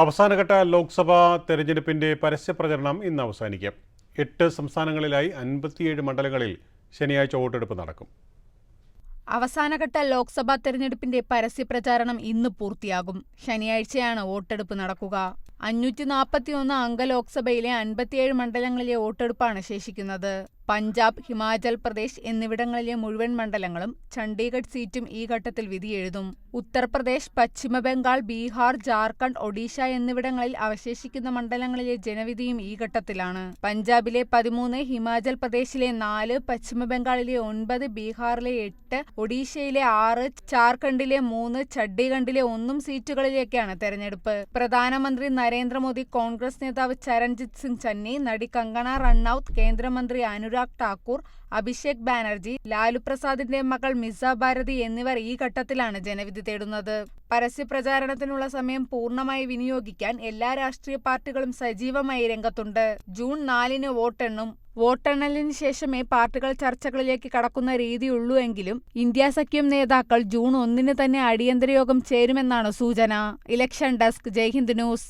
അവസാനഘട്ട ലോക്സഭാ തെരഞ്ഞെടുപ്പിന്റെ പരസ്യപ്രചരണം ഇന്ന് അവസാനിക്കും. എട്ട് സംസ്ഥാനങ്ങളിലായി അൻപത്തിയേഴ് മണ്ഡലങ്ങളിൽ ശനിയാഴ്ച വോട്ടെടുപ്പ് നടക്കും. അവസാനഘട്ട ലോക്സഭാ തെരഞ്ഞെടുപ്പിന്റെ പരസ്യപ്രചാരണം ഇന്ന് പൂർത്തിയാകും. ശനിയാഴ്ചയാണ് വോട്ടെടുപ്പ് നടക്കുക. അഞ്ഞൂറ്റി നാൽപ്പത്തിയൊന്ന് അംഗ ലോക്സഭയിലെ അൻപത്തിയേഴ് മണ്ഡലങ്ങളിലെ വോട്ടെടുപ്പാണ് ശേഷിക്കുന്നത്. പഞ്ചാബ് ഹിമാചൽ പ്രദേശ് എന്നിവിടങ്ങളിലെ മുഴുവൻ മണ്ഡലങ്ങളും ചണ്ഡീഗഡ് സീറ്റും ഈ ഘട്ടത്തിൽ വിധിയെഴുതും ഉത്തർപ്രദേശ് പശ്ചിമബംഗാൾ ബീഹാർ ജാർഖണ്ഡ് ഒഡീഷ എന്നിവിടങ്ങളിൽ അവശേഷിക്കുന്ന മണ്ഡലങ്ങളിലെ ജനവിധിയും ഈ ഘട്ടത്തിലാണ്. പഞ്ചാബിലെ പതിമൂന്ന് ഹിമാചൽ പ്രദേശിലെ നാല് പശ്ചിമബംഗാളിലെ ഒൻപത് ബീഹാറിലെ എട്ട് ഒഡീഷയിലെ ആറ് ജാർഖണ്ഡിലെ മൂന്ന് ചണ്ഡീഗഡിലെ ഒന്നും സീറ്റുകളിലേക്കാണ് തെരഞ്ഞെടുപ്പ്. പ്രധാനമന്ത്രി നരേന്ദ്രമോദി കോൺഗ്രസ് നേതാവ് ചരൺജിത് സിംഗ് ചന്നി നടി കങ്കണ റണ്ണൌത്ത് കേന്ദ്രമന്ത്രി അനുരാഗ് ഠാക്കൂർ അഭിഷേക് ബാനർജി ലാലുപ്രസാദിന്റെ മകൾ മിസ ഭാരതി എന്നിവർ ഈ ഘട്ടത്തിലാണ് ജനവിധി തേടുന്നത്. പരസ്യപ്രചാരണത്തിനുള്ള സമയം പൂർണമായി വിനിയോഗിക്കാൻ എല്ലാ രാഷ്ട്രീയ പാർട്ടികളും സജീവമായി രംഗത്തുണ്ട്. ജൂൺ നാലിന് വോട്ടെണ്ണും. വോട്ടെണ്ണലിന് ശേഷമേ പാർട്ടികൾ ചർച്ചകളിലേക്ക് കടക്കുന്ന രീതിയുള്ളൂ എങ്കിലും ഇന്ത്യ സഖ്യം നേതാക്കൾ ജൂൺ ഒന്നിന് തന്നെ അടിയന്തര യോഗം ചേരുമെന്നാണ് സൂചന. Election desk Jaihind news.